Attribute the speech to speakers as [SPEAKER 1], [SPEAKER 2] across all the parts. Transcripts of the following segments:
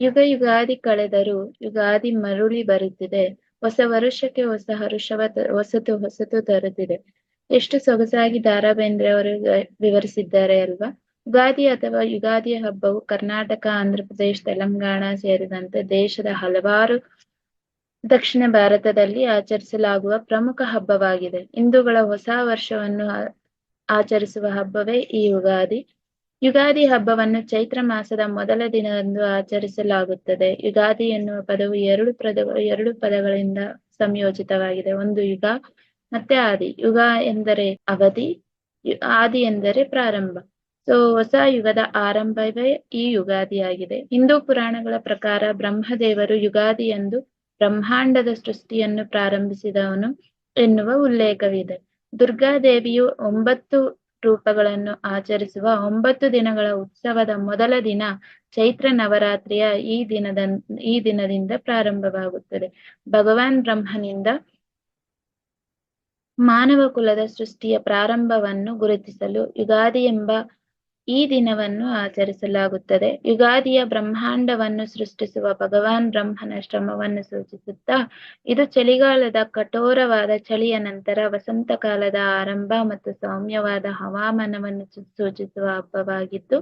[SPEAKER 1] ಯುಗ ಯುಗಾದಿ ಕಳೆದರೂ ಯುಗಾದಿ ಮರುಳಿ ಬರುತ್ತಿದೆ. ಹೊಸ ವರುಷಕ್ಕೆ ಹೊಸ ಹರುಷವ ಹೊಸತು ಹೊಸತು ತರುತ್ತಿದೆ. ಎಷ್ಟು ಸೊಗಸಾಗಿ ದಾರಾ ಬೇಂದ್ರೆ ಅವರು ವಿವರಿಸಿದ್ದಾರೆ ಅಲ್ವಾ? ಯುಗಾದಿ ಅಥವಾ ಯುಗಾದಿಯ ಹಬ್ಬವು ಕರ್ನಾಟಕ ಆಂಧ್ರಪ್ರದೇಶ ತೆಲಂಗಾಣ ಸೇರಿದಂತೆ ದೇಶದ ಹಲವಾರು ದಕ್ಷಿಣ ಭಾರತದಲ್ಲಿ ಆಚರಿಸಲಾಗುವ ಪ್ರಮುಖ ಹಬ್ಬವಾಗಿದೆ. ಹಿಂದೂಗಳ ಹೊಸ ವರ್ಷವನ್ನು ಆಚರಿಸುವ ಹಬ್ಬವೇ ಈ ಯುಗಾದಿ. ಯುಗಾದಿ ಹಬ್ಬವನ್ನು ಚೈತ್ರ ಮಾಸದ ಮೊದಲ ದಿನದಂದು ಆಚರಿಸಲಾಗುತ್ತದೆ. ಯುಗಾದಿ ಎನ್ನುವ ಪದವು ಎರಡು ಪದ ಎರಡು ಪದಗಳಿಂದ ಸಂಯೋಜಿತವಾಗಿದೆ. ಒಂದು ಯುಗ, ಮತ್ತೆ ಆದಿ. ಯುಗ ಎಂದರೆ ಅವಧಿ ಆದಿ ಎಂದರೆ ಪ್ರಾರಂಭ. ಸೊ ಹೊಸ ಯುಗದ ಆರಂಭವೇ ಈ ಯುಗಾದಿಯಾಗಿದೆ. ಹಿಂದೂ ಪುರಾಣಗಳ ಪ್ರಕಾರ ಬ್ರಹ್ಮದೇವರು ಯುಗಾದಿ ಎಂದು ಬ್ರಹ್ಮಾಂಡದ ಸೃಷ್ಟಿಯನ್ನು ಪ್ರಾರಂಭಿಸಿದವನು ಎನ್ನುವ ಉಲ್ಲೇಖವಿದೆ. ದುರ್ಗಾದೇವಿಯು ಒಂಬತ್ತು ರೂಪಗಳನ್ನು ಆಚರಿಸುವ ಒಂಬತ್ತು ದಿನಗಳ ಉತ್ಸವದ ಮೊದಲ ದಿನ ಚೈತ್ರ ನವರಾತ್ರಿಯ ಈ ದಿನದ, ಈ ದಿನದಿಂದ ಪ್ರಾರಂಭವಾಗುತ್ತದೆ. ಭಗವಾನ್ ಬ್ರಹ್ಮನಿಂದ ಮಾನವ ಕುಲದ ಸೃಷ್ಟಿಯ ಪ್ರಾರಂಭವನ್ನು ಗುರುತಿಸಲು ಯುಗಾದಿ ಎಂಬ ಈ ದಿನವನ್ನು ಆಚರಿಸಲಾಗುತ್ತದೆ. ಯುಗಾದಿಯ ಬ್ರಹ್ಮಾಂಡವನ್ನು ಸೃಷ್ಟಿಸುವ ಭಗವಾನ್ ಬ್ರಹ್ಮನ ಶ್ರಮವನ್ನು ಸೂಚಿಸುತ್ತಾ, ಇದು ಚಳಿಗಾಲದ ಕಠೋರವಾದ ಚಳಿಯ ನಂತರ ವಸಂತ ಕಾಲದ ಆರಂಭ ಮತ್ತು ಸೌಮ್ಯವಾದ ಹವಾಮಾನವನ್ನು ಸೂಚಿಸುವ ಹಬ್ಬವಾಗಿದ್ದು,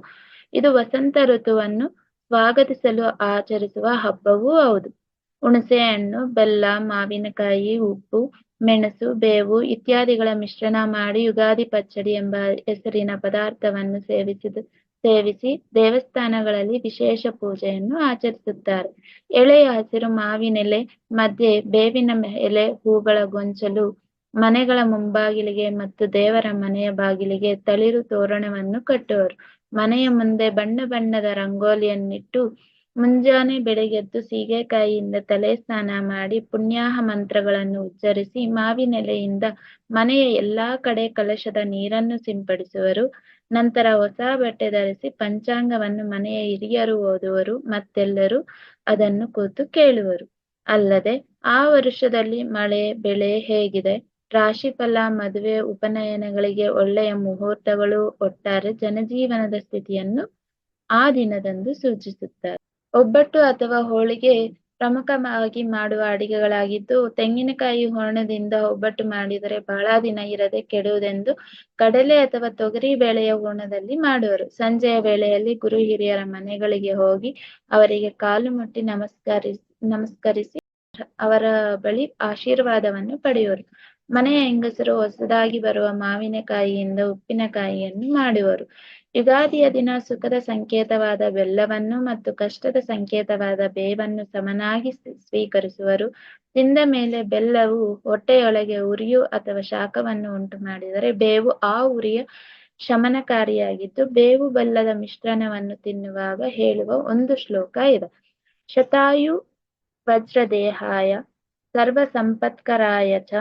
[SPEAKER 1] ಇದು ವಸಂತ ಋತುವನ್ನು ಸ್ವಾಗತಿಸಲು ಆಚರಿಸುವ ಹಬ್ಬವೂ ಹೌದು. ಹುಣಸೆ ಹಣ್ಣು ಬೆಲ್ಲ, ಮಾವಿನಕಾಯಿ, ಉಪ್ಪು ಮೆಣಸು, ಬೇವು ಇತ್ಯಾದಿಗಳ ಮಿಶ್ರಣ ಮಾಡಿ ಯುಗಾದಿ ಪಚ್ಚಡಿ ಎಂಬ ಹೆಸರಿನ ಪದಾರ್ಥವನ್ನು ಸೇವಿಸಿದ, ಸೇವಿಸಿ ದೇವಸ್ಥಾನಗಳಲ್ಲಿ ವಿಶೇಷ ಪೂಜೆಯನ್ನು ಆಚರಿಸುತ್ತಾರೆ. ಎಳೆಯ ಹಸಿರು ಮಾವಿನೆಲೆ ಮಧ್ಯೆ ಬೇವಿನ ಎಲೆ, ಹೂಗಳ ಗೊಂಚಲು, ಮನೆಗಳ ಮುಂಬಾಗಿಲಿಗೆ ಮತ್ತು ದೇವರ ಮನೆಯ ಬಾಗಿಲಿಗೆ ತಳಿರು ತೋರಣವನ್ನು ಕಟ್ಟುವರು. ಮನೆಯ ಮುಂದೆ ಬಣ್ಣ ಬಣ್ಣದ ರಂಗೋಲಿಯನ್ನಿಟ್ಟು ಮುಂಜಾನೆ ಬೆಳಗೆದ್ದು ಸೀಗೆಕಾಯಿಯಿಂದ ತಲೆ ಸ್ನಾನ ಮಾಡಿ ಪುಣ್ಯಾಹ ಮಂತ್ರಗಳನ್ನು ಉಚ್ಚರಿಸಿ ಮಾವಿನೆಲೆಯಿಂದ ಮನೆಯ ಎಲ್ಲಾ ಕಡೆ ಕಲಶದ ನೀರನ್ನು ಸಿಂಪಡಿಸುವರು. ನಂತರ ಹೊಸ ಬಟ್ಟೆ ಧರಿಸಿ ಪಂಚಾಂಗವನ್ನು ಮನೆಯ ಹಿರಿಯರು ಓದುವರು, ಮತ್ತೆಲ್ಲರೂ ಅದನ್ನು ಕೂತು ಕೇಳುವರು. ಅಲ್ಲದೆ ಆ ವರ್ಷದಲ್ಲಿ ಮಳೆ, ಬೆಳೆ ಹೇಗಿದೆ? ರಾಶಿಫಲ ಮದುವೆ, ಉಪನಯನಗಳಿಗೆ ಒಳ್ಳೆಯ ಮುಹೂರ್ತಗಳು, ಒಟ್ಟಾರೆ ಜನಜೀವನದ ಸ್ಥಿತಿಯನ್ನು ಆ ದಿನದಂದು ಸೂಚಿಸುತ್ತಾರೆ. ಒಬ್ಬಟ್ಟು ಅಥವಾ ಹೋಳಿಗೆ ಪ್ರಮುಖವಾಗಿ ಮಾಡುವ ಅಡಿಗೆಗಳಾಗಿದ್ದು, ತೆಂಗಿನಕಾಯಿ ಹೂರ್ಣದಿಂದ ಒಬ್ಬಟ್ಟು ಮಾಡಿದರೆ ಬಹಳ ದಿನ ಇರದೆ ಕೆಡುವುದೆಂದು ಕಡಲೆ ಅಥವಾ ತೊಗರಿ ಬೇಳೆಯ ಹೂರ್ಣದಲ್ಲಿ ಮಾಡುವರು. ಸಂಜೆಯ ವೇಳೆಯಲ್ಲಿ ಗುರು ಹಿರಿಯರ ಮನೆಗಳಿಗೆ ಹೋಗಿ ಅವರಿಗೆ ಕಾಲು ಮುಟ್ಟಿ ನಮಸ್ಕರಿಸಿ ನಮಸ್ಕರಿಸಿ ಅವರ ಬಳಿ ಆಶೀರ್ವಾದವನ್ನು ಪಡೆಯುವರು. ಮನೆಯ ಹೆಂಗಸರು ಹೊಸದಾಗಿ ಬರುವ ಮಾವಿನಕಾಯಿಯಿಂದ ಉಪ್ಪಿನಕಾಯಿಯನ್ನು ಮಾಡುವರು. ಯುಗಾದಿಯ ದಿನ ಸುಖದ ಸಂಕೇತವಾದ ಬೆಲ್ಲವನ್ನು ಮತ್ತು ಕಷ್ಟದ ಸಂಕೇತವಾದ ಬೇವನ್ನು ಸಮನಾಗಿ ಸ್ವೀ- ಸ್ವೀಕರಿಸುವರು. ತಿಂದ ಮೇಲೆ ಬೆಲ್ಲವು ಹೊಟ್ಟೆಯೊಳಗೆ ಉರಿಯು ಅಥವಾ ಶಾಖವನ್ನು ಉಂಟು ಮಾಡಿದರೆ ಬೇವು ಆ ಉರಿಯ ಶಮನಕಾರಿಯಾಗಿದ್ದು ಬೇವು ಬೆಲ್ಲದ ಮಿಶ್ರಣವನ್ನು ತಿನ್ನುವಾಗ ಹೇಳುವ ಒಂದು ಶ್ಲೋಕ ಇದೆ. ಶತಾಯು ವಜ್ರದೇಹಾಯ ಸರ್ವ ಸಂಪತ್ಕರಾಯ ಚ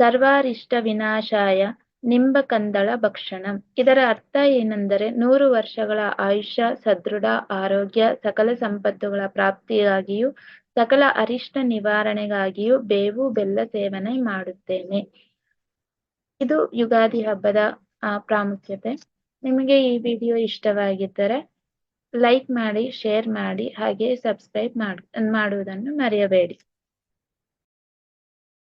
[SPEAKER 1] ಸರ್ವಾರಿಷ್ಟ ವಿನಾಶಾಯ ನಿಂಬಕಂದಳ ಭಕ್ಷಣ. ಇದರ ಅರ್ಥ ಏನೆಂದರೆ ನೂರು ವರ್ಷಗಳ ಆಯುಷ್ಯ, ಸದೃಢ ಆರೋಗ್ಯ, ಸಕಲ ಸಂಪತ್ತುಗಳ ಪ್ರಾಪ್ತಿಗಾಗಿಯೂ, ಸಕಲ ಅರಿಷ್ಟ ನಿವಾರಣೆಗಾಗಿಯೂ ಬೇವು, ಬೆಲ್ಲ ಸೇವನೆ ಮಾಡುತ್ತೇನೆ. ಇದು ಯುಗಾದಿ ಹಬ್ಬದ ಪ್ರಾಮುಖ್ಯತೆ. ನಿಮಗೆ ಈ ವಿಡಿಯೋ ಇಷ್ಟವಾಗಿದ್ದರೆ ಲೈಕ್ ಮಾಡಿ, ಶೇರ್ ಮಾಡಿ ಹಾಗೆ ಸಬ್ಸ್ಕ್ರೈಬ್ ಮಾಡ್, ಮಾಡುವುದನ್ನು ಮರೆಯಬೇಡಿ.